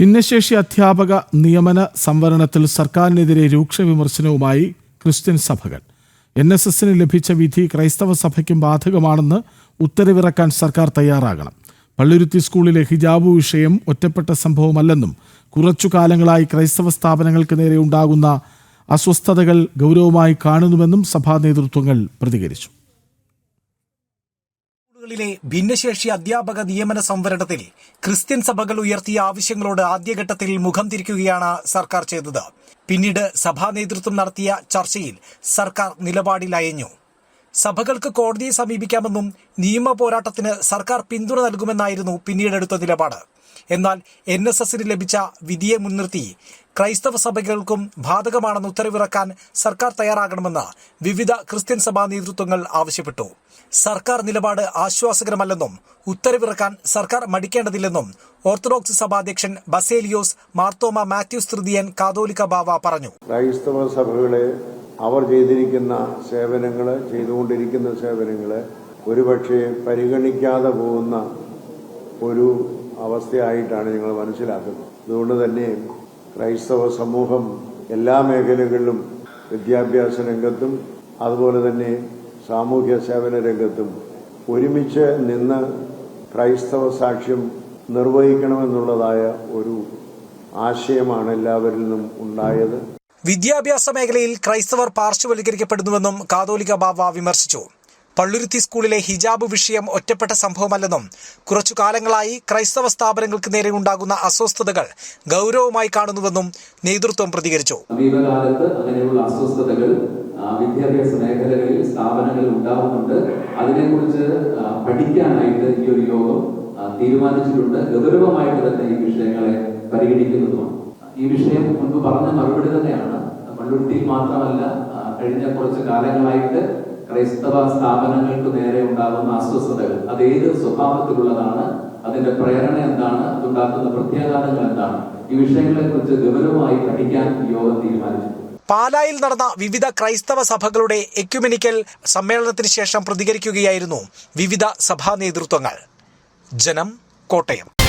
ഭിന്നശേഷി അധ്യാപക നിയമന സംവരണത്തിൽ സർക്കാരിനെതിരെ രൂക്ഷ വിമർശനവുമായി ക്രിസ്ത്യൻ സഭകൾ. എൻ എസ് എസിന് ലഭിച്ച വിധി ക്രൈസ്തവ സഭയ്ക്കും ബാധകമാണെന്ന് ഉത്തരവിറക്കാൻ സർക്കാർ തയ്യാറാകണം. പള്ളുരുത്തി സ്കൂളിലെ ഹിജാബ് വിഷയം ഒറ്റപ്പെട്ട സംഭവമല്ലെന്നും കുറച്ചു കാലങ്ങളായി ക്രൈസ്തവ സ്ഥാപനങ്ങൾക്ക് നേരെ ഉണ്ടാകുന്ന അസ്വസ്ഥതകൾ ഗൗരവമായി കാണുന്നുവെന്നും സഭാ നേതൃത്വങ്ങൾ പ്രതികരിച്ചു. സ്കൂളുകളിലെ ഭിന്നശേഷി അധ്യാപക നിയമന സംവരണത്തിൽ ക്രിസ്ത്യൻ സഭകൾ ഉയർത്തിയ ആവശ്യങ്ങളോട് ആദ്യഘട്ടത്തിൽ മുഖം തിരിക്കുകയാണ് സർക്കാർ ചെയ്തത്. പിന്നീട് സഭാ നേതൃത്വം നടത്തിയ ചർച്ചയിൽ സർക്കാർ നിലപാടിൽ അയഞ്ഞു സഭകൾക്ക് കോടതിയെ സമീപിക്കാമെന്നും നിയമ പോരാട്ടത്തിന് സർക്കാർ പിന്തുണ നൽകുമെന്നായിരുന്നു പിന്നീടെടുത്ത നിലപാട്. എന്നാൽ എൻ എസ് എസിന് ലഭിച്ച വിധിയെ മുൻനിർത്തി ക്രൈസ്തവ സഭകൾക്കും ബാധകമാണെന്ന് ഉത്തരവിറക്കാൻ സർക്കാർ തയ്യാറാകണമെന്ന് വിവിധ ക്രിസ്ത്യൻ സഭാ നേതൃത്വങ്ങൾ ആവശ്യപ്പെട്ടു. സർക്കാർ നിലപാട് ആശ്വാസകരമല്ലെന്നും ഉത്തരവിറക്കാൻ സർക്കാർ മടിക്കേണ്ടതില്ലെന്നും ഓർത്തഡോക്സ് സഭാധ്യക്ഷൻ ബസേലിയോസ് മാർത്തോമ മാത്യൂസ് തൃതീയൻ കാതോലിക്ക ബാവ പറഞ്ഞു. ക്രൈസ്തവ സഭകളെ അവർ ചെയ്തിരിക്കുന്ന സേവനങ്ങൾ ചെയ്തുകൊണ്ടിരിക്കുന്ന സേവനങ്ങൾ ഒരുപക്ഷെ പരിഗണിക്കാതെ പോകുന്ന ഒരു അവസ്ഥയായിട്ടാണ് ഞങ്ങൾ മനസ്സിലാക്കുന്നത്. അതുകൊണ്ട് തന്നെ ക്രൈസ്തവ സമൂഹം എല്ലാ മേഖലകളിലും വിദ്യാഭ്യാസ രംഗത്തും അതുപോലെ തന്നെ സാമൂഹ്യ സേവന രംഗത്തും ഒരുമിച്ച് നിന്ന് ക്രൈസ്തവ സാക്ഷ്യം നിർവഹിക്കണമെന്നുള്ളതായ ഒരു ആശയമാണ് എല്ലാവരിൽ നിന്നും ഉണ്ടായത്. വിദ്യാഭ്യാസ മേഖലയിൽ ക്രൈസ്തവർ പാർശ്വവൽക്കരിക്കപ്പെടുന്നുവെന്നും കാതോലിക ബാവ വിമർശിച്ചു. പള്ളുരുത്തി സ്കൂളിലെ ഹിജാബ് വിഷയം ഒറ്റപ്പെട്ട സംഭവമല്ലെന്നും കുറച്ചു കാലങ്ങളായി ക്രൈസ്തവ സ്ഥാപനങ്ങൾക്ക് നേരെ ഉണ്ടാകുന്ന അസ്വസ്ഥതകൾ ഗൗരവമായി കാണുന്നുവെന്നും നേതൃത്വം പ്രതികരിച്ചു. അസ്വസ്ഥതകൾ വിദ്യാഭ്യാസ മേഖലകളിൽ സ്ഥാപനങ്ങൾ ഉണ്ടാകുന്നുണ്ട്. അതിനെക്കുറിച്ച് പഠിക്കാനായിട്ട് ഈ ഒരു യോഗം തീരുമാനിച്ചിട്ടുണ്ട്. ഗൗരവമായിട്ട് തന്നെ ഈ വിഷയങ്ങളെ പരിഗണിക്കുന്നതുമാണ്. ഈ വിഷയം മുൻപ് പറഞ്ഞ മറുപടി തന്നെയാണ്. പള്ളുരുത്തിയിൽ മാത്രമല്ല കഴിഞ്ഞ കുറച്ച് കാലങ്ങളായിട്ട് ക്രൈസ്തവ സ്ഥാപനങ്ങൾക്ക് നേരെ ഉണ്ടാകുന്ന അസ്വസ്ഥതകൾ. അത് ഏത് സ്വഭാവത്തിലുള്ളതാണ്? അതിന്റെ പ്രേരണ എന്താണ്? അതുണ്ടാക്കുന്ന പ്രത്യാഘാതങ്ങൾ എന്താണ്? ഈ വിഷയങ്ങളെ കുറിച്ച് ഗൗരവമായി പഠിക്കാൻ യോഗം തീരുമാനിച്ചു. പാലായിൽ നടന്ന വിവിധ ക്രൈസ്തവ സഭകളുടെ എക്യുമെനിക്കൽ സമ്മേളനത്തിന് ശേഷം പ്രതികരിക്കുകയായിരുന്നു വിവിധ സഭാ നേതൃത്വങ്ങൾ. ജനം കോട്ടയം.